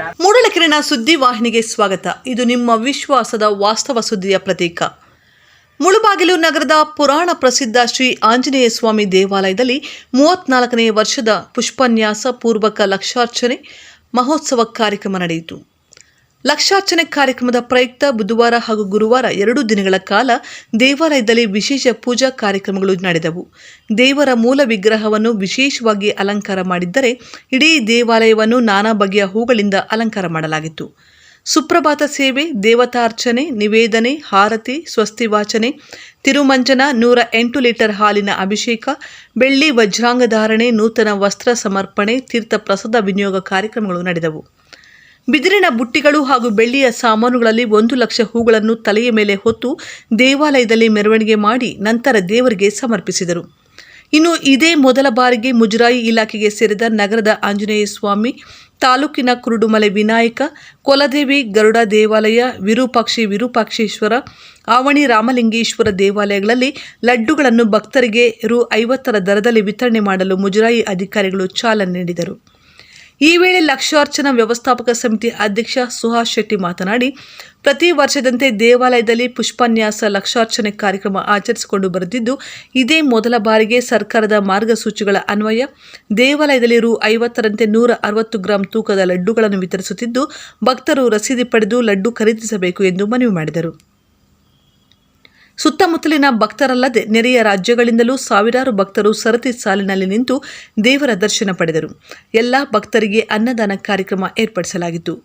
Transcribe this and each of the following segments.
ಮೂಡಲಕೆರೆನ ಸುದ್ದಿ ವಾಹಿನಿಗೆ ಸ್ವಾಗತ. ಇದು ನಿಮ್ಮ ವಿಶ್ವಾಸದ ವಾಸ್ತವ ಸುದ್ದಿಯ ಪ್ರತೀಕ. ಮುಳುಬಾಗಿಲು ನಗರದ ಪುರಾಣ ಪ್ರಸಿದ್ಧ ಶ್ರೀ ಆಂಜನೇಯ ಸ್ವಾಮಿ ದೇವಾಲಯದಲ್ಲಿ ಮೂವತ್ನಾಲ್ಕನೇ ವರ್ಷದ ಪುಷ್ಪನ್ಯಾಸ ಪೂರ್ವಕ ಲಕ್ಷಾರ್ಚನೆ ಮಹೋತ್ಸವ ಕಾರ್ಯಕ್ರಮ ನಡೆಯಿತು. ಲಕ್ಷಾರ್ಚನೆ ಕಾರ್ಯಕ್ರಮದ ಪ್ರಯುಕ್ತ ಬುಧವಾರ ಹಾಗೂ ಗುರುವಾರ ಎರಡು ದಿನಗಳ ಕಾಲ ದೇವಾಲಯದಲ್ಲಿ ವಿಶೇಷ ಪೂಜಾ ಕಾರ್ಯಕ್ರಮಗಳು ನಡೆದವು. ದೇವರ ಮೂಲ ವಿಗ್ರಹವನ್ನು ವಿಶೇಷವಾಗಿ ಅಲಂಕಾರ ಮಾಡಿದ್ದರೆ ಇಡೀ ದೇವಾಲಯವನ್ನು ನಾನಾ ಬಗೆಯ ಹೂಗಳಿಂದ ಅಲಂಕಾರ ಮಾಡಲಾಗಿತ್ತು. ಸುಪ್ರಭಾತ ಸೇವೆ, ದೇವತಾರ್ಚನೆ, ನಿವೇದನೆ, ಹಾರತಿ, ಸ್ವಸ್ತಿ ವಾಚನೆ, ತಿರುಮಂಜನ ನೂರ ಎಂಟು ಲೀಟರ್ ಹಾಲಿನ ಅಭಿಷೇಕ, ಬೆಳ್ಳಿ ವಜ್ರಾಂಗಧಾರಣೆ, ನೂತನ ವಸ್ತ್ರ ಸಮರ್ಪಣೆ, ತೀರ್ಥ ಪ್ರಸಾದ ವಿನಿಯೋಗ ಕಾರ್ಯಕ್ರಮಗಳು ನಡೆದವು. ಬಿದಿರಿನ ಬುಟ್ಟಿಗಳು ಹಾಗೂ ಬೆಳ್ಳಿಯ ಸಾಮಾನುಗಳಲ್ಲಿ ಒಂದು ಲಕ್ಷ ಹೂಗಳನ್ನು ತಲೆಯ ಮೇಲೆ ಹೊತ್ತು ದೇವಾಲಯದಲ್ಲಿ ಮೆರವಣಿಗೆ ಮಾಡಿ ನಂತರ ದೇವರಿಗೆ ಸಮರ್ಪಿಸಿದರು. ಇನ್ನು ಇದೇ ಮೊದಲ ಬಾರಿಗೆ ಮುಜರಾಯಿ ಇಲಾಖೆಗೆ ಸೇರಿದ ನಗರದ ಆಂಜನೇಯ ಸ್ವಾಮಿ ತಾಲೂಕಿನ ಕುರುಡುಮಲೆ ವಿನಾಯಕ, ಕೊಲದೇವಿ ಗರುಡ ದೇವಾಲಯ, ವಿರೂಪಾಕ್ಷಿ ವಿರೂಪಾಕ್ಷೇಶ್ವರ, ಆವಣಿ ರಾಮಲಿಂಗೇಶ್ವರ ದೇವಾಲಯಗಳಲ್ಲಿ ಲಡ್ಡುಗಳನ್ನು ಭಕ್ತರಿಗೆ ರು ಐವತ್ತರ ದರದಲ್ಲಿ ವಿತರಣೆ ಮಾಡಲು ಮುಜರಾಯಿ ಅಧಿಕಾರಿಗಳು ಚಾಲನೆ ನೀಡಿದರು. ಈ ವೇಳೆ ಲಕ್ಷಾರ್ಚನಾ ವ್ಯವಸ್ಥಾಪಕ ಸಮಿತಿ ಅಧ್ಯಕ್ಷ ಸುಹಾಸ್ ಶೆಟ್ಟಿ ಮಾತನಾಡಿ, ಪ್ರತಿ ವರ್ಷದಂತೆ ದೇವಾಲಯದಲ್ಲಿ ಪುಷ್ಪನ್ಯಾಸ ಲಕ್ಷಾರ್ಚನೆ ಕಾರ್ಯಕ್ರಮ ಆಚರಿಸಿಕೊಂಡು ಬರುತ್ತಿದ್ದು, ಇದೇ ಮೊದಲ ಬಾರಿಗೆ ಸರ್ಕಾರದ ಮಾರ್ಗಸೂಚಿಗಳ ಅನ್ವಯ, ದೇವಾಲಯದಲ್ಲಿ ರು ಐವತ್ತರಂತೆ ನೂರ ಅರವತ್ತು ಗ್ರಾಂ ತೂಕದ ಲಡ್ಡುಗಳನ್ನು ವಿತರಿಸುತ್ತಿದ್ದು, ಭಕ್ತರು ರಸೀದಿ ಪಡೆದು ಲಡ್ಡು ಖರೀದಿಸಬೇಕು ಎಂದು ಮನವಿ ಮಾಡಿದರು. ಸುತ್ತಮುತ್ತಲಿನ ಭಕ್ತರಲ್ಲದೆ ನೆರೆಯ ರಾಜ್ಯಗಳಿಂದಲೂ ಸಾವಿರಾರು ಭಕ್ತರು ಸರತಿ ಸಾಲಿನಲ್ಲಿ ನಿಂತು ದೇವರ ದರ್ಶನ ಪಡೆದರು. ಎಲ್ಲ ಭಕ್ತರಿಗೆ ಅನ್ನದಾನ ಕಾರ್ಯಕ್ರಮ ಏರ್ಪಡಿಸಲಾಗಿತ್ತು.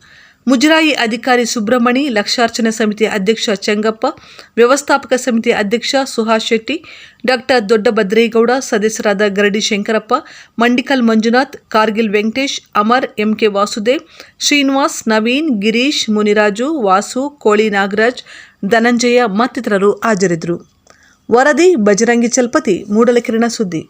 ಮುಜರಾಯಿ ಅಧಿಕಾರಿ ಸುಬ್ರಹ್ಮಣಿ, ಲಕ್ಷಾರ್ಚನೆ ಸಮಿತಿ ಅಧ್ಯಕ್ಷ ಚೆಂಗಪ್ಪ, ವ್ಯವಸ್ಥಾಪಕ ಸಮಿತಿ ಅಧ್ಯಕ್ಷ ಸುಹಾಸ್ ಶೆಟ್ಟಿ, ಡಾಕ್ಟರ್ ದೊಡ್ಡಭದ್ರೇಗೌಡ, ಸದಸ್ಯರಾದ ಗರಡಿ ಶಂಕರಪ್ಪ, ಮಂಡಿಕಲ್ ಮಂಜುನಾಥ್, ಕಾರ್ಗಿಲ್ ವೆಂಕಟೇಶ್, ಅಮರ್ ಎಂಕೆ ವಾಸುದೇವ್, ಶ್ರೀನಿವಾಸ್, ನವೀನ್, ಗಿರೀಶ್, ಮುನಿರಾಜು, ವಾಸು, ಕೋಳಿ ನಾಗರಾಜ್ ಧನಂಜಯ ಮತ್ತಿತರರು ಹಾಜರಿದ್ದರು. ವರದಿ ಬಜರಂಗಿ ಚಲ್ಪತಿ ಮೂಡಲಕಿರಣ ಸುದ್ದಿ.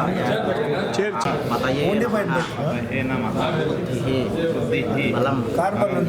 రామభద్రాయ మతయే నమః బుద్ధిః బలం కార్బన్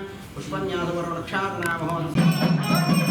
पुष्पन्यासवरवृक्षात् नामः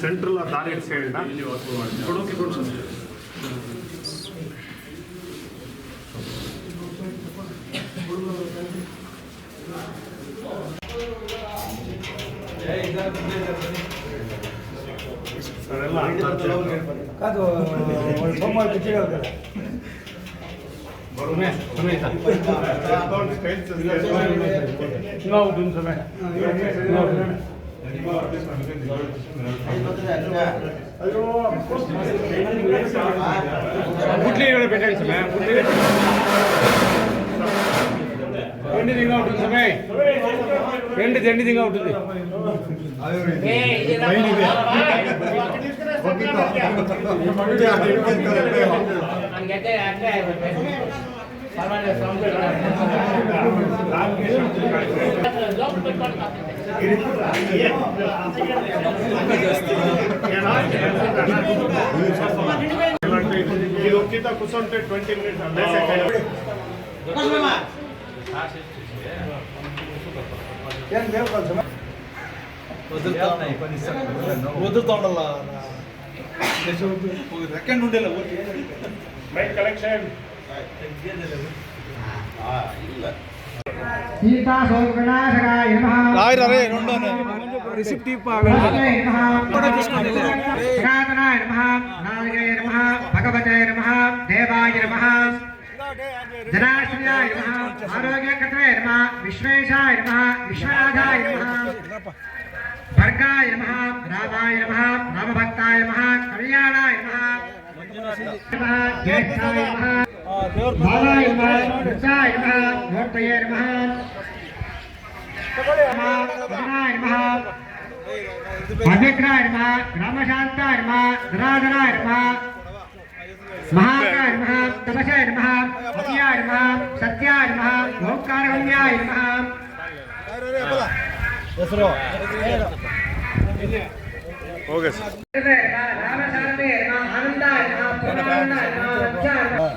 ಸೆಂಟ್ರಲ್ ಅಥಾರಿಟಿಸ್ಗಳನ್ನ ಕೊಡೋಕೆ ಕೊಡಿಸೋದು ಸಮಯ ನಾವು புட்லியோட பெண்டாயிடுச்சு மேம் புட்லியோட ரெண்டு திங்க விட்டுருச்சு சமே ரெண்டு ಸರ್ವಜನರೇ samples ರಾಜಕೀಯ ಸರ್ಕಾರಕ್ಕೆ ಇದು ಯಾಕೆ ಏನು ಸೆಕೆಂಡ್ ಎನ ่ะ ಇರಲಿಕ್ಕೆ ಇರೋಕ್ಕಿಂತ ಕೂಸೋಂಟೆ 20 ಮೈಕ್ ಕಲೆಕ್ಷನ್ రిసిప్ట్ భగవతే నమ దేవాయ నమ జనాశ్రయాయ నమ ఆరోగ్యకృతే నమ విశ్వేశాయ నమ విశ్వనాథాయ నమ భర్గాయ నమ రామాయ నమ రామభక్తాయ నమ కళ్యాణాయ నమ జ్యేష్ఠాయ నమ. భావాయ నమః కృష్ణాయ నమః మూర్తయే నమః భజనాయ నమః భద్రకాయ నమః రామశాంతాయ నమః ధరాధరాయ నమః మహాకాయ నమః తపసాయ నమః అతియాయ నమః సత్యాయ నమః భోక్కారగమ్యాయ నమః ఓకే సార్ రామశాంతాయ నమః ఆనందాయ నమః ప్రణామాయ నమః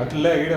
అట్లే ఈడే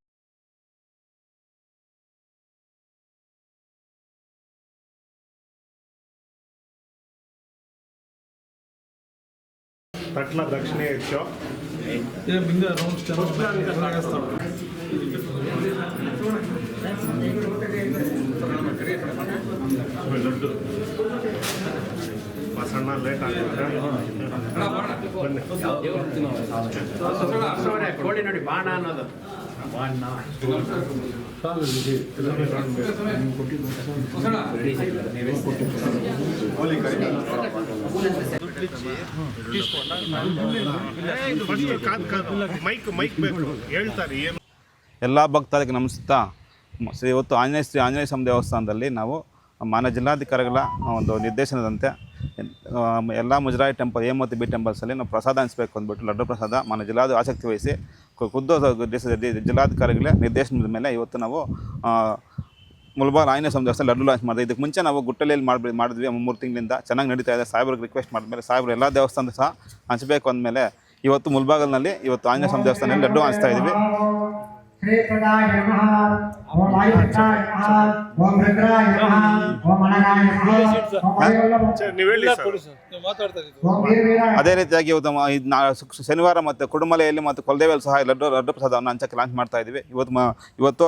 ತಟ್ಲ ದಕ್ಷಿಣ ಹೆಚ್ಚು ಲಡ್ಡು ಬಸಣ್ಣ ಲೇಟ್ ಆಗುತ್ತೆ ಕೋಡಿ ನೋಡಿ ಬಾಣ ಅನ್ನೋದು ಬಾಣ ಎಲ್ಲ ಭಕ್ತಾದಿಗೆ ನಮಸ್ತಾ. ಶ್ರೀ ಇವತ್ತು ಆಂಜನೇಯ ಶ್ರೀ, ಆಂಜನೇಯ ಸ್ವಾಮಿ ದೇವಸ್ಥಾನದಲ್ಲಿ ನಾವು ಮಾನ್ಯ ಜಿಲ್ಲಾಧಿಕಾರಿಗಳ ಒಂದು ನಿರ್ದೇಶನದಂತೆ ಎಲ್ಲ ಮುಜರಾಯಿ ಟೆಂಪಲ್ ಎ ಮತ್ತು ಬಿ ಟೆಂಪಲ್ಸಲ್ಲಿ ನಾವು ಪ್ರಸಾದ ಅನಿಸ್ಬೇಕು ಅಂದ್ಬಿಟ್ಟು ಲಡ್ಡು ಪ್ರಸಾದ ಮಾನ್ಯ ಜಿಲ್ಲಾದ ಆಸಕ್ತಿ ವಹಿಸಿ ಖುದ್ದು ಜಿಲ್ಲಾಧಿಕಾರಿಗಳ ನಿರ್ದೇಶನದ ಮೇಲೆ ಇವತ್ತು ನಾವು ಮುಲ್ಬಾರ್ ಆಯ್ನ ದೇವಸ್ಥಾನ, ಲಡ್ಡು ಲಾಂಚ್ ಮಾಡಿದೆ. ಇದಕ್ಕೆ ಮುಂಚೆ ನಾವು ಗುಟ್ಟಲೆಯಲ್ಲಿ ಮಾಡಿ ಮಾಡಿದ್ವಿ. ಮೂರು ತಿಂಗಳಿಂದ ಚೆನ್ನಾಗಿ ನಡೀತಾ ಇದೆ. ಸಾಹೇಬ್ರಿಗೆ ರಿಕ್ವೆಸ್ಟ್ ಮಾಡಿದ್ಮೇಲೆ ಸಾಹೇಬ್ರು ಎಲ್ಲ ದೇವಸ್ಥಾನದ ಸಹ ಹಂಚಬೇಕು ಅಂದಮೇಲೆ ಇವತ್ತು ಮುಲ್ಬಾಗಲ್ನಲ್ಲಿ ಇವತ್ತು ಆಂಜನೇಯ ಸ್ವಾಮಿ ದೇವಸ್ಥಾನದಲ್ಲಿ ಲಡ್ಡು ಹಂಚ್ತಾ ಇದ್ದೀವಿ. ಶ್ರೀಪ್ರದಾಯ ನಮಃ ಓಂ ವಾಯುಪುತ್ರಾಯ ನಮಃ ಓಂ ರುದ್ರಾಯ ನಮಃ ಓಂ ಅನಗಾಯ ನಮಃ ಓಂ ವಾಯುವಲ್ಲಭ ನೀವು ಹೇಳಿ ಸರ್. ಓಂ ವೀರವೀರಾಯ ಅದೇ ರೀತಿಯಾಗಿ ಇವತ್ತು ಇದ್ ನಾ ಶನಿವಾರ ಮತ್ತೆ ಕುಡುಮಲೆಯಲ್ಲಿ ಮತ್ತು ಕೊಲದೇವಿಯಲ್ಲಿ ಸಹ ಲಡ್ಡು ಲಡ್ಡು ಪ್ರಸಾದವನ್ನು ಹಂಚಕ್ಕೆ ಲಾಂಚ್ ಮಾಡ್ತಾ ಇದ್ದೀವಿ. ಇವತ್ತು ಇವತ್ತು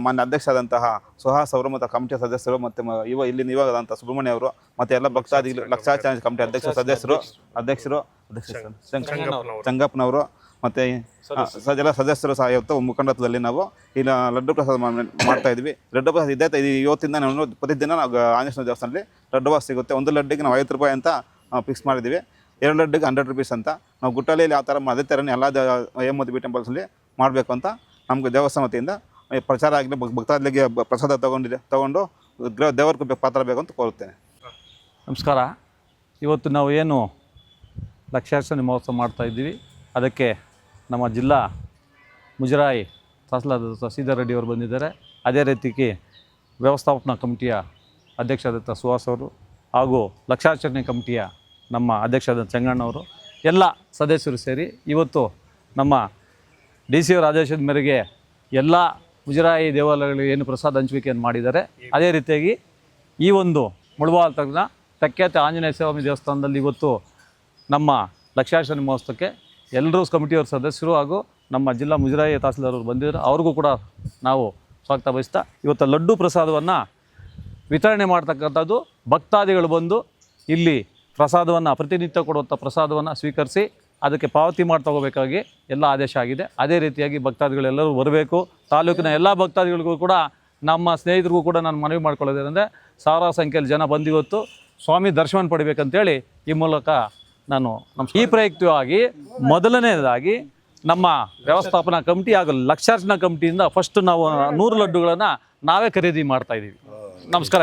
ಮಾನ್ಯ ಅಧ್ಯಕ್ಷರಾದಂತಹ ಸುಹಾಸ್ ಅವರು ಮತ್ತು ಕಮಿಟಿ ಸದಸ್ಯರು ಮತ್ತು ಇವ ಇಲ್ಲಿ ನಿವಾಗದಂಥ ಸುಬ್ರಹ್ಮಣ್ಯ ಅವರು ಮತ್ತು ಎಲ್ಲ ಭಕ್ತಾದಿಗಳು ಲಕ್ಷಾಚಾರ ಕಮಿಟಿ ಅಧ್ಯಕ್ಷ ಸದಸ್ಯರು ಅಧ್ಯಕ್ಷರು ಅಧ್ಯಕ್ಷ ಚಂಗಪ್ಪನವರು ಮತ್ತು ಎಲ್ಲ ಸದಸ್ಯರು ಸಹ ಇವತ್ತು ಮುಖಂಡತ್ವದಲ್ಲಿ ನಾವು ಇಲ್ಲ ಲಡ್ಡು ಪ್ರಸಾದ ಮಾಡ್ತಾ ಇದ್ವಿ. ಲಡ್ಡು ಪ್ರಸಾದ ಇದೇ. ತ- ಇದು ಇವತ್ತಿಂದ ನಾವು ಪ್ರತಿದಿನ ನಾವು ಆಂಜನೇಯ ಸ್ವಾಮಿ ದೇವಸ್ಥಾನದಲ್ಲಿ ಲಡ್ಡು ಬಾಸ್ ಸಿಗುತ್ತೆ. ಒಂದು ಲಡ್ಡಿಗೆ ನಾವು ಐವತ್ತು ರೂಪಾಯಿ ಅಂತ ಫಿಕ್ಸ್ ಮಾಡಿದ್ದೀವಿ. ಎರಡು ಲಡ್ಡಿಗೆ ಹಂಡ್ರೆಡ್ ರುಪೀಸ್ ಅಂತ. ನಾವು ಗುಟ್ಟಲೆಯಲ್ಲಿ ಆ ಥರ ಅದೇ ಥರನೇ ಎಲ್ಲ ದೇವ ಎಂ ಬಿ ಟೆಂಪಲ್ಸಲ್ಲಿ ಮಾಡಬೇಕು ಅಂತ ನಮಗೆ ದೇವಸ್ಥಾನ ವತಿಯಿಂದ ಪ್ರಚಾರ ಆಗಲಿ ಭಕ್ತಾದಿಗಳಿಗೆ ಪ್ರಸಾದ ತೊಗೊಂಡಿದೆ ತೊಗೊಂಡು ದೇವರಿಗೆ ಪಾತ್ರ ಬೇಕು ಅಂತ ಕೋರುತ್ತೇನೆ. ನಮಸ್ಕಾರ. ಇವತ್ತು ನಾವು ಏನು ಲಕ್ಷಾರ್ಚನೆ ಮಹೋತ್ಸವ ಮಾಡ್ತಾ ಇದ್ದೀವಿ. ಅದಕ್ಕೆ ನಮ್ಮ ಜಿಲ್ಲಾ ಮುಜರಾಯಿ ತಹಸೀಲ್ದಾರ್ ಶ್ರೀಧರ್ ರೆಡ್ಡಿ ಅವರು ಬಂದಿದ್ದಾರೆ. ಅದೇ ರೀತಿಗೆ ವ್ಯವಸ್ಥಾಪನಾ ಕಮಿಟಿಯ ಅಧ್ಯಕ್ಷರಾದಂಥ ಸುಹಾಸ್ ಅವರು ಹಾಗೂ ಲಕ್ಷಾಚರಣೆ ಕಮಿಟಿಯ ನಮ್ಮ ಅಧ್ಯಕ್ಷರಾದ ಚೆಂಗಣ್ಣವರು ಎಲ್ಲ ಸದಸ್ಯರು ಸೇರಿ ಇವತ್ತು ನಮ್ಮ ಡಿ ಸಿ ಅವರ ಆದೇಶದ ಮೇರೆಗೆ ಎಲ್ಲ ಮುಜರಾಯಿ ದೇವಾಲಯಗಳಿಗೆ ಏನು ಪ್ರಸಾದ ಹಂಚುವಿಕೆಯನ್ನು ಮಾಡಿದ್ದಾರೆ. ಅದೇ ರೀತಿಯಾಗಿ ಈ ಒಂದು ಮುಳಬಾಲ್ ತಗ್ನ ಪ್ರಖ್ಯಾತ ಆಂಜನೇಯ ಸ್ವಾಮಿ ದೇವಸ್ಥಾನದಲ್ಲಿ ಇವತ್ತು ನಮ್ಮ ಲಕ್ಷಾರ್ಚನೆ ಮಹೋತ್ಸವಕ್ಕೆ ಎಲ್ಲರೂ ಕಮಿಟಿಯವ್ರ ಸದಸ್ಯರು ಹಾಗೂ ನಮ್ಮ ಜಿಲ್ಲಾ ಮುಜರಾಯಿ ತಹಸೀಲ್ದಾರರು ಬಂದಿದ್ದಾರೆ ಅವ್ರಿಗೂ ಕೂಡ ನಾವು ಸ್ವಾಗತ ಬಯಸ್ತಾ, ಇವತ್ತು ಲಡ್ಡು ಪ್ರಸಾದವನ್ನು ವಿತರಣೆ ಮಾಡ್ತಕ್ಕಂಥದ್ದು ಭಕ್ತಾದಿಗಳು ಬಂದು ಇಲ್ಲಿ ಪ್ರಸಾದವನ್ನು ಪ್ರತಿನಿತ್ಯ ಕೊಡುವಂಥ ಪ್ರಸಾದವನ್ನು ಸ್ವೀಕರಿಸಿ ಅದಕ್ಕೆ ಪಾವತಿ ಮಾಡಿ ತಗೋಬೇಕಾಗಿ ಎಲ್ಲ ಆದೇಶ ಆಗಿದೆ. ಅದೇ ರೀತಿಯಾಗಿ ಭಕ್ತಾದಿಗಳೆಲ್ಲರೂ ಬರಬೇಕು. ತಾಲೂಕಿನ ಎಲ್ಲ ಭಕ್ತಾದಿಗಳಿಗೂ ಕೂಡ ನಮ್ಮ ಸ್ನೇಹಿತರಿಗೂ ಕೂಡ ನಾನು ಮನವಿ ಮಾಡ್ಕೊಳ್ಳೋದೇನೆಂದರೆ, ಸಾವಿರಾರು ಸಂಖ್ಯೆಯಲ್ಲಿ ಜನ ಬಂದಿವತ್ತು ಸ್ವಾಮಿ ದರ್ಶನ ಪಡಿಬೇಕಂತೇಳಿ ಈ ಮೂಲಕ ನಾನು ನಮ್ಮ ಈ ಪ್ರಯುಕ್ತವಾಗಿ ಮೊದಲನೇದಾಗಿ ನಮ್ಮ ವ್ಯವಸ್ಥಾಪನಾ ಕಮಿಟಿ ಹಾಗೂ ಲಕ್ಷಾರ್ಚನಾ ಕಮಿಟಿಯಿಂದ ಫಸ್ಟ್ ನಾವು ನೂರು ಲಡ್ಡುಗಳನ್ನು ನಾವೇ ಖರೀದಿ ಮಾಡ್ತಾ ಇದ್ದೀವಿ ನಮಸ್ಕಾರ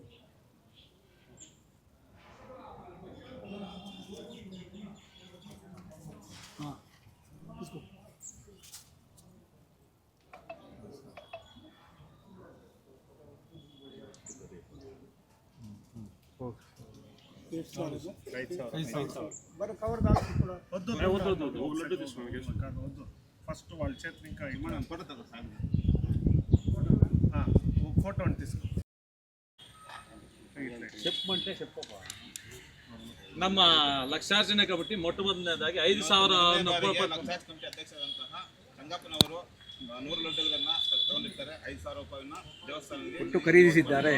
ఫస్ట్ వాళ్ళ చేతిని ఇంకా ఫోటో అని తీసుకో ನಮ್ಮ ಲಕ್ಷಾರ್ಚನೆ ಕಮಿಟಿ ಮೊಟ್ಟ ಮೊದಲನೇದಾಗಿ ಐದು ಸಾವಿರ ನೂರು ಲಡ್ಡುಗಳನ್ನು ತಗೊಂಡಿರ್ತಾರೆ. ಐದು ಸಾವಿರ ರೂಪಾಯಿನ ದೇವಸ್ಥಾನದಲ್ಲಿ ಕೊಟ್ಟು ಖರೀದಿಸಿದ್ದಾರೆ.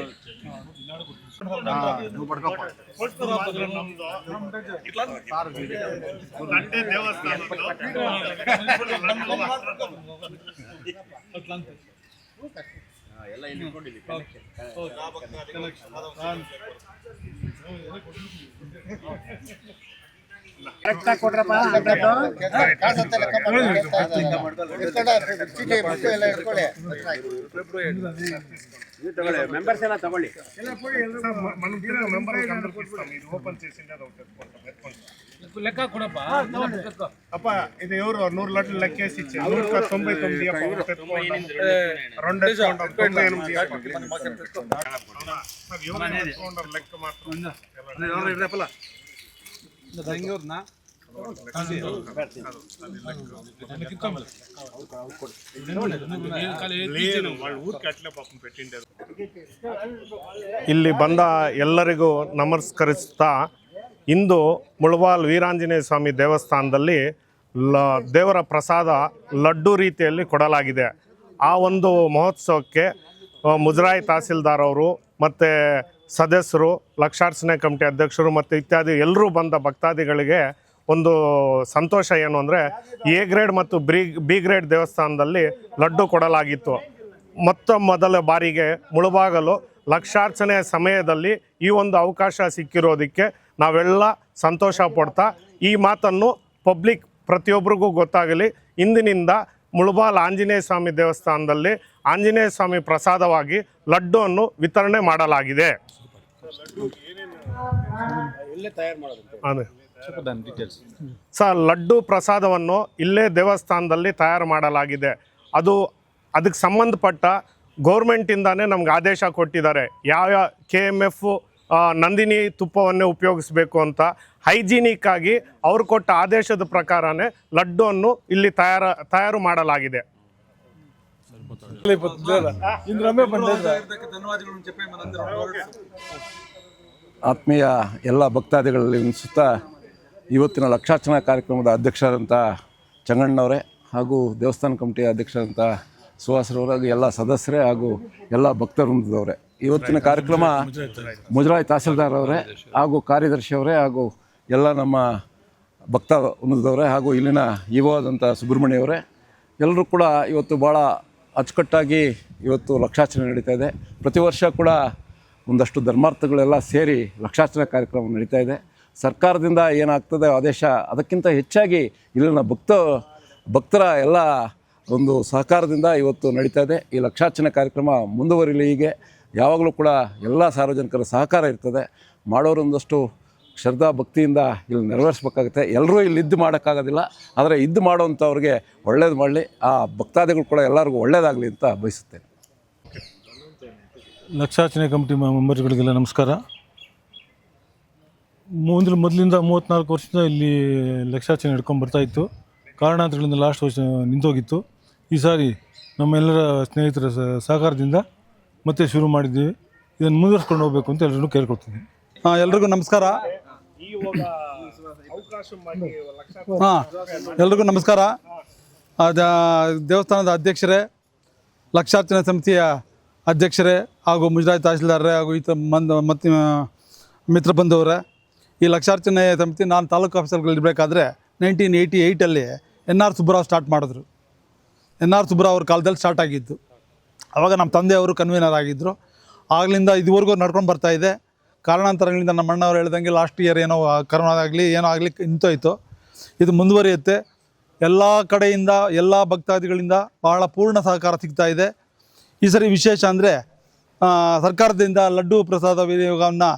ಲೆಕ್ಕಾ ಕೊಡಪ್ಪ ಅಪ್ಪ ಲೆಕ್ಕ ಯವರು 100 ಲಕ್ಷಕ್ಕೆ ಇಲ್ಲಿ ಬಂದ ಎಲ್ಲರಿಗೂ ನಮಸ್ಕರಿಸ್ತಾ ಇಂದು ಮುಳವಾಲ್ ವೀರಾಂಜನೇಯ ಸ್ವಾಮಿ ದೇವಸ್ಥಾನದಲ್ಲಿ ಲ ದೇವರ ಪ್ರಸಾದ ಲಡ್ಡು ರೀತಿಯಲ್ಲಿ ಕೊಡಲಾಗಿದೆ. ಆ ಒಂದು ಮಹೋತ್ಸವಕ್ಕೆ ಮುಜರಾಯಿ ತಹಸೀಲ್ದಾರ್ ಅವರು ಮತ್ತು ಸದಸ್ಯರು ಲಕ್ಷಾರ್ಚನೆ ಕಮಿಟಿ ಅಧ್ಯಕ್ಷರು ಮತ್ತು ಇತ್ಯಾದಿ ಎಲ್ಲರೂ ಬಂದ ಭಕ್ತಾದಿಗಳಿಗೆ ಒಂದು ಸಂತೋಷ ಏನು ಅಂದರೆ ಎ ಗ್ರೇಡ್ ಮತ್ತು ಬ್ರಿ, ಬಿ ಗ್ರೇಡ್ ದೇವಸ್ಥಾನದಲ್ಲಿ ಲಡ್ಡು ಕೊಡಲಾಗಿತ್ತು. ಮೊತ್ತ ಮೊದಲ ಬಾರಿಗೆ ಮುಳುಬಾಗಲು ಲಕ್ಷಾರ್ಚನೆ ಸಮಯದಲ್ಲಿ ಈ ಒಂದು ಅವಕಾಶ ಸಿಕ್ಕಿರೋದಕ್ಕೆ ನಾವೆಲ್ಲ ಸಂತೋಷ ಪಡ್ತಾ ಈ ಮಾತನ್ನು ಪಬ್ಲಿಕ್ ಪ್ರತಿಯೊಬ್ಬರಿಗೂ ಗೊತ್ತಾಗಲಿ. ಇಂದಿನಿಂದ ಮುಳುಬಾಲ್ ಆಂಜನೇಯ ಸ್ವಾಮಿ ದೇವಸ್ಥಾನದಲ್ಲಿ ಆಂಜನೇಯ ಸ್ವಾಮಿ ಪ್ರಸಾದವಾಗಿ ಲಡ್ಡುವನ್ನು ವಿತರಣೆ ಮಾಡಲಾಗಿದೆ. ಸರ್, ಲಡ್ಡು ಪ್ರಸಾದವನ್ನು ಇಲ್ಲೇ ದೇವಸ್ಥಾನದಲ್ಲಿ ತಯಾರು ಮಾಡಲಾಗಿದೆ. ಅದು ಅದಕ್ಕೆ ಸಂಬಂಧಪಟ್ಟ ಗೌರ್ಮೆಂಟಿಂದಾನೇ ನಮ್ಗೆ ಆದೇಶ ಕೊಟ್ಟಿದ್ದಾರೆ. ಯಾವ ಕೆ ಎಂ ಎಫ್ ನಂದಿನಿ ತುಪ್ಪವನ್ನೇ ಉಪಯೋಗಿಸಬೇಕು ಅಂತ ಹೈಜೀನಿಕ್ ಆಗಿ ಅವರು ಕೊಟ್ಟ ಆದೇಶದ ಪ್ರಕಾರನೇ ಲಡ್ಡುವನ್ನು ಇಲ್ಲಿ ತಯಾರ, ತಯಾರು ಮಾಡಲಾಗಿದೆ. ಆತ್ಮೀಯ ಎಲ್ಲ ಭಕ್ತಾದಿಗಳಲ್ಲಿ ಸುತ್ತ ಇವತ್ತಿನ ಲಕ್ಷಾರ್ಚನಾ ಕಾರ್ಯಕ್ರಮದ ಅಧ್ಯಕ್ಷರಂತ ಚಂಗಣ್ಣವರೇ ಹಾಗೂ ದೇವಸ್ಥಾನ ಕಮಿಟಿಯ ಅಧ್ಯಕ್ಷರಾದಂಥ ಸುಹಾಸ್ರವರು ಹಾಗೂ ಎಲ್ಲ ಸದಸ್ಯರೇ ಹಾಗೂ ಎಲ್ಲ ಭಕ್ತವೃಂದದವರೇ. ಇವತ್ತಿನ ಕಾರ್ಯಕ್ರಮ ಮುಜರಾಯಿ ತಹಸೀಲ್ದಾರ್ ಅವರೇ ಹಾಗೂ ಕಾರ್ಯದರ್ಶಿ ಅವರೇ ಹಾಗೂ ಎಲ್ಲ ನಮ್ಮ ಭಕ್ತ ವೃಂದದವರೇ ಹಾಗೂ ಇಲ್ಲಿನ ಯುವಾದಂಥ ಸುಬ್ರಹ್ಮಣ್ಯ ಅವರೇ. ಎಲ್ಲರೂ ಕೂಡ ಇವತ್ತು ಭಾಳ ಅಚ್ಚುಕಟ್ಟಾಗಿ ಇವತ್ತು ಲಕ್ಷಾಚರಣೆ ನಡೀತಾ ಇದೆ. ಪ್ರತಿ ವರ್ಷ ಕೂಡ ಒಂದಷ್ಟು ಧರ್ಮಾರ್ಥಗಳೆಲ್ಲ ಸೇರಿ ಲಕ್ಷಾಚರಣೆ ಕಾರ್ಯಕ್ರಮ ನಡೀತಾ ಇದೆ. ಸರ್ಕಾರದಿಂದ ಏನಾಗ್ತದೆ ಆದೇಶ ಅದಕ್ಕಿಂತ ಹೆಚ್ಚಾಗಿ ಇಲ್ಲಿನ ಭಕ್ತ ಭಕ್ತರ ಎಲ್ಲ ಒಂದು ಸಹಕಾರದಿಂದ ಇವತ್ತು ನಡೀತಾ ಇದೆ. ಈ ಲಕ್ಷಾರ್ಚನೆ ಕಾರ್ಯಕ್ರಮ ಮುಂದುವರಿಲಿ ಹೀಗೆ. ಯಾವಾಗಲೂ ಕೂಡ ಎಲ್ಲ ಸಾರ್ವಜನಿಕರ ಸಹಕಾರ ಇರ್ತದೆ. ಮಾಡೋರು ಒಂದಷ್ಟು ಶ್ರದ್ಧಾ ಭಕ್ತಿಯಿಂದ ಇಲ್ಲಿ ನೆರವೇರಿಸ್ಬೇಕಾಗುತ್ತೆ. ಎಲ್ಲರೂ ಇಲ್ಲಿ ಇದ್ದು ಮಾಡೋಕ್ಕಾಗೋದಿಲ್ಲ. ಆದರೆ ಇದ್ದು ಮಾಡೋವಂಥವ್ರಿಗೆ ಒಳ್ಳೇದು ಮಾಡಲಿ. ಆ ಭಕ್ತಾದಿಗಳು ಕೂಡ ಎಲ್ಲರಿಗೂ ಒಳ್ಳೇದಾಗಲಿ ಅಂತ ಬಯಸುತ್ತೇನೆ. ಲಕ್ಷಾರ್ಚನೆ ಕಮಿಟಿ ಮೆಂಬರ್ಸ್ಗಳಿಗೆಲ್ಲ ನಮಸ್ಕಾರ. ಮುಂದಿನ ಮೊದಲಿಂದ ಮೂವತ್ತ್ನಾಲ್ಕು ವರ್ಷದಿಂದ ಇಲ್ಲಿ ಲಕ್ಷಾರ್ಚನೆ ಬರ್ತಾಯಿತ್ತು ಕಾರಣಾಂತರಗಳಿಂದ ಲಾಸ್ಟ್ ವರ್ಷ ನಿಂತೋಗಿತ್ತು. ಈ ಸಾರಿ ನಮ್ಮೆಲ್ಲರ ಸ್ನೇಹಿತರ ಸಹಕಾರದಿಂದ ಮತ್ತೆ ಶುರು ಮಾಡಿದ್ದೀವಿ. ಇದನ್ನು ಮುಂದುವರ್ಸ್ಕೊಂಡು ಹೋಗಬೇಕು ಅಂತ ಎಲ್ಲರೂ ಕೇಳ್ಕೊಡ್ತೀನಿ ಹಾಂ, ಎಲ್ರಿಗೂ ನಮಸ್ಕಾರ. ಹಾಂ, ಎಲ್ರಿಗೂ ನಮಸ್ಕಾರ. ದೇವಸ್ಥಾನದ ಅಧ್ಯಕ್ಷರೇ, ಲಕ್ಷಾರ್ಚನ ಸಮಿತಿಯ ಅಧ್ಯಕ್ಷರೇ ಹಾಗೂ ಮುಜರಾಯಿ ತಹಸೀಲ್ದಾರರೇ ಹಾಗೂ ಈತ ಮಂದ ಮತ್ತು ಮಿತ್ರ ಬಂಧುವರೇ ಈ ಲಕ್ಷಾರ್ಚನೆ ಸಮಿತಿ ನಾನು ತಾಲೂಕು ಆಫೀಸರ್ಗಳಿರಬೇಕಾದ್ರೆ ನೈನ್ಟೀನ್ ಏಯ್ಟಿ ಏಯ್ಟಲ್ಲಿ ಎನ್ ಆರ್ ಸುಬ್ಬರಾವ್ ಸ್ಟಾರ್ಟ್ ಮಾಡಿದ್ರು. ಎನ್ ಆರ್ ಸುಬ್ರ ಅವ್ರ ಕಾಲದಲ್ಲಿ ಸ್ಟಾರ್ಟ್ ಆಗಿದ್ದು. ಆವಾಗ ನಮ್ಮ ತಂದೆಯವರು ಕನ್ವೀನರ್ ಆಗಿದ್ದರು ಆಗಲಿಂದ ಇದುವರೆಗೂ ನಡ್ಕೊಂಡು ಬರ್ತಾ ಇದೆ. ಕಾರಣಾಂತರಗಳಿಂದ ನಮ್ಮ ಅಣ್ಣವ್ರು ಹೇಳ್ದಂಗೆ ಲಾಸ್ಟ್ ಇಯರ್ ಏನೋ ಕರೋನಾ ಆಗಲಿ, ಏನೋ ಆಗಲಿ ನಿಂತೋಯ್ತು. ಇದು ಮುಂದುವರಿಯುತ್ತೆ. ಎಲ್ಲ ಕಡೆಯಿಂದ, ಎಲ್ಲ ಭಕ್ತಾದಿಗಳಿಂದ ಬಹಳ ಪೂರ್ಣ ಸಹಕಾರ ಸಿಗ್ತಾ ಇದೆ. ಈ ಸರಿ ವಿಶೇಷ ಅಂದರೆ ಸರ್ಕಾರದಿಂದ ಲಡ್ಡು ಪ್ರಸಾದ ವಿನಿಯೋಗವನ್ನು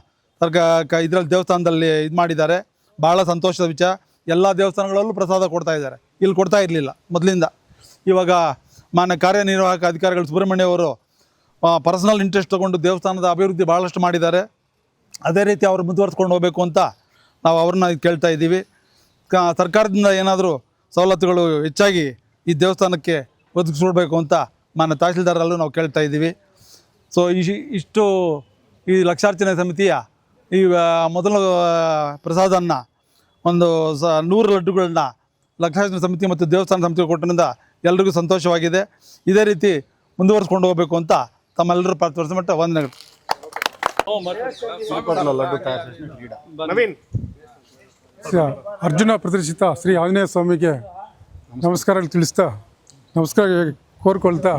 ಸರ್ಕಾರ ಇದರಲ್ಲಿ ದೇವಸ್ಥಾನದಲ್ಲಿ ಇದು ಮಾಡಿದ್ದಾರೆ. ಭಾಳ ಸಂತೋಷದ ವಿಚಾರ. ಎಲ್ಲ ದೇವಸ್ಥಾನಗಳಲ್ಲೂ ಪ್ರಸಾದ ಕೊಡ್ತಾ ಇದ್ದಾರೆ. ಇಲ್ಲಿ ಕೊಡ್ತಾ ಇರಲಿಲ್ಲ ಮೊದಲಿಂದ. ಇವಾಗ ಮಾನ್ಯ ಕಾರ್ಯನಿರ್ವಾಹಕ ಅಧಿಕಾರಿಗಳು ಸುಬ್ರಹ್ಮಣ್ಯ ಅವರು ಪರ್ಸನಲ್ ಇಂಟ್ರೆಸ್ಟ್ ತೊಗೊಂಡು ದೇವಸ್ಥಾನದ ಅಭಿವೃದ್ಧಿ ಭಾಳಷ್ಟು ಮಾಡಿದ್ದಾರೆ. ಅದೇ ರೀತಿ ಅವರು ಮುಂದುವರ್ಸ್ಕೊಂಡು ಹೋಗಬೇಕು ಅಂತ ನಾವು ಅವ್ರನ್ನ ಕೇಳ್ತಾ ಇದ್ದೀವಿ. ಸರ್ಕಾರದಿಂದ ಏನಾದರೂ ಸವಲತ್ತುಗಳು ಹೆಚ್ಚಾಗಿ ಈ ದೇವಸ್ಥಾನಕ್ಕೆ ಒದಗಿಸ್ಕೊಡ್ಬೇಕು ಅಂತ ಮಾನ್ಯ ತಹಸೀಲ್ದಾರಲ್ಲೂ ನಾವು ಕೇಳ್ತಾ ಇದ್ದೀವಿ. ಸೊ ಇಷ್ಟು ಈ ಲಕ್ಷಾರ್ಚನೆ ಸಮಿತಿಯ ಈ ಮೊದಲು ಪ್ರಸಾದನ್ನ ಒಂದು ಸ, ನೂರು ಲಡ್ಡುಗಳನ್ನ ಲಕ್ಷಾರ್ಚನೆ ಸಮಿತಿ ಮತ್ತು ದೇವಸ್ಥಾನ ಸಮಿತಿ ಕೊಟ್ಟರಿಂದ ಎಲ್ರಿಗೂ ಸಂತೋಷವಾಗಿದೆ. ಇದೇ ರೀತಿ ಮುಂದುವರಿಸ್ಕೊಂಡು ಹೋಗಬೇಕು ಅಂತ ತಮ್ಮೆಲ್ಲರೂ ಪ್ರಾರ್ಥಿಸಿದ ಮಟ್ಟ ವಂದನೆಗಳು. ಅರ್ಜುನ ಪ್ರದರ್ಶಿತ ಶ್ರೀ ಆಂಜನೇಯ ಸ್ವಾಮಿಗೆ ನಮಸ್ಕಾರ ತಿಳಿಸ್ತಾ, ನಮಸ್ಕಾರ ಕೋರ್ಕೊಳ್ತಾ,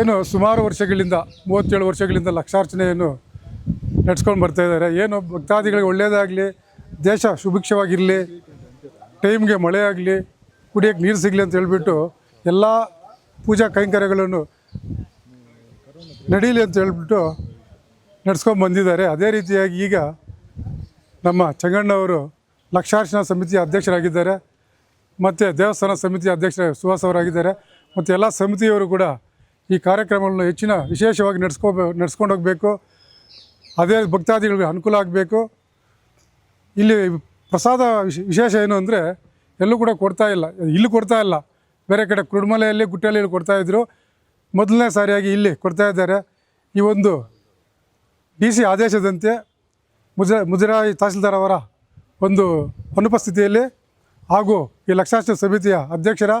ಏನು ಸುಮಾರು ವರ್ಷಗಳಿಂದ, ಮೂವತ್ತೇಳು ವರ್ಷಗಳಿಂದ ಲಕ್ಷಾರ್ಚನೆಯನ್ನು ನಡ್ಸ್ಕೊಂಡು ಬರ್ತಾ ಇದ್ದಾರೆ. ಏನು ಭಕ್ತಾದಿಗಳಿಗೆ ಒಳ್ಳೆಯದಾಗಲಿ, ದೇಶ ಸುಭಿಕ್ಷವಾಗಿರಲಿ, ಟೈಮ್ಗೆ ಮಳೆ ಆಗಲಿ ಕುಡಿಯೋಕ್ಕೆ ನೀರು ಸಿಗಲಿ ಅಂತ ಹೇಳಿಬಿಟ್ಟು ಎಲ್ಲ ಪೂಜಾ ಕೈಂಕರ್ಯಗಳನ್ನು ನಡೀಲಿ ಅಂತ ಹೇಳ್ಬಿಟ್ಟು ನಡ್ಸ್ಕೊಂಡು ಬಂದಿದ್ದಾರೆ. ಅದೇ ರೀತಿಯಾಗಿ ಈಗ ನಮ್ಮ ಚಂಗಣ್ಣವರು ಲಕ್ಷಾರ್ಚನಾ ಸಮಿತಿಯ ಅಧ್ಯಕ್ಷರಾಗಿದ್ದಾರೆ. ಮತ್ತು ದೇವಸ್ಥಾನ ಸಮಿತಿಯ ಅಧ್ಯಕ್ಷ ಸುಹಾಸ್ ಅವರಾಗಿದ್ದಾರೆ. ಮತ್ತು ಎಲ್ಲ ಸಮಿತಿಯವರು ಕೂಡ ಈ ಕಾರ್ಯಕ್ರಮವನ್ನು ಹೆಚ್ಚಿನ ವಿಶೇಷವಾಗಿ ನಡ್ಸ್ಕೋ ನಡ್ಸ್ಕೊಂಡು ಹೋಗಬೇಕು. ಅದೇ ಭಕ್ತಾದಿಗಳಿಗೆ ಅನುಕೂಲ ಆಗಬೇಕು. ಇಲ್ಲಿ ಪ್ರಸಾದ ವಿಶ್- ವಿಶೇಷ ಏನು ಅಂದರೆ ಎಲ್ಲೂ ಕೂಡ ಕೊಡ್ತಾ ಇಲ್ಲ. ಇಲ್ಲಿ ಕೊಡ್ತಾ ಇಲ್ಲ. ಬೇರೆ ಕಡೆ ಕುರುಡ್ಮಲೆಯಲ್ಲಿ ಗುಟ್ಟೆಯಲ್ಲಿ ಕೊಡ್ತಾ ಇದ್ದರು ಮೊದಲನೇ ಸಾರಿಯಾಗಿ ಇಲ್ಲಿ ಕೊಡ್ತಾ ಇದ್ದಾರೆ. ಈ ಒಂದು ಡಿ ಸಿ ಆದೇಶದಂತೆ ಮುಜ, ಮುಜರಾಯಿ ತಹಸೀಲ್ದಾರ್ ಅವರ ಒಂದು ಅನುಪಸ್ಥಿತಿಯಲ್ಲಿ ಹಾಗೂ ಈ ಲಕ್ಷಾಶ್ರ ಸಮಿತಿಯ ಅಧ್ಯಕ್ಷರ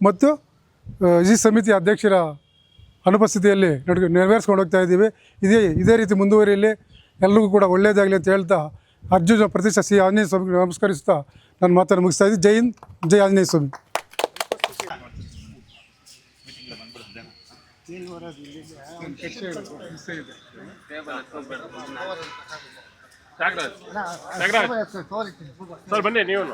ಮತ್ತು ಈ ಸಮಿತಿಯ ಅಧ್ಯಕ್ಷರ ಅನುಪಸ್ಥಿತಿಯಲ್ಲಿ ನಡ್ ನೆರವೇರಿಸ್ಕೊಂಡು ಹೋಗ್ತಾ ಇದ್ದೀವಿ. ಇದೇ ಇದೇ ರೀತಿ ಮುಂದುವರಿಯಲ್ಲಿ ಎಲ್ರಿಗೂ ಕೂಡ ಒಳ್ಳೆಯದಾಗಲಿ ಅಂತ ಹೇಳ್ತಾ ಅರ್ಜುನ ಪ್ರತಿಷ್ಠ ಶ್ರೀ ಆಂಜನೇಯ ಸ್ವಾಮಿ ನಮಸ್ಕರಿಸ್ತಾ ನನ್ನ ಮಾತನ್ನು ಮುಗಿಸ್ತಾ ಇದ್ದೀನಿ. ಜೈ ಹಿಂದ್ ಜೈ ಆಂಜನೇಯ ಸ್ವಾಮಿ. ಸರ್ ಬನ್ನಿ ನೀವು.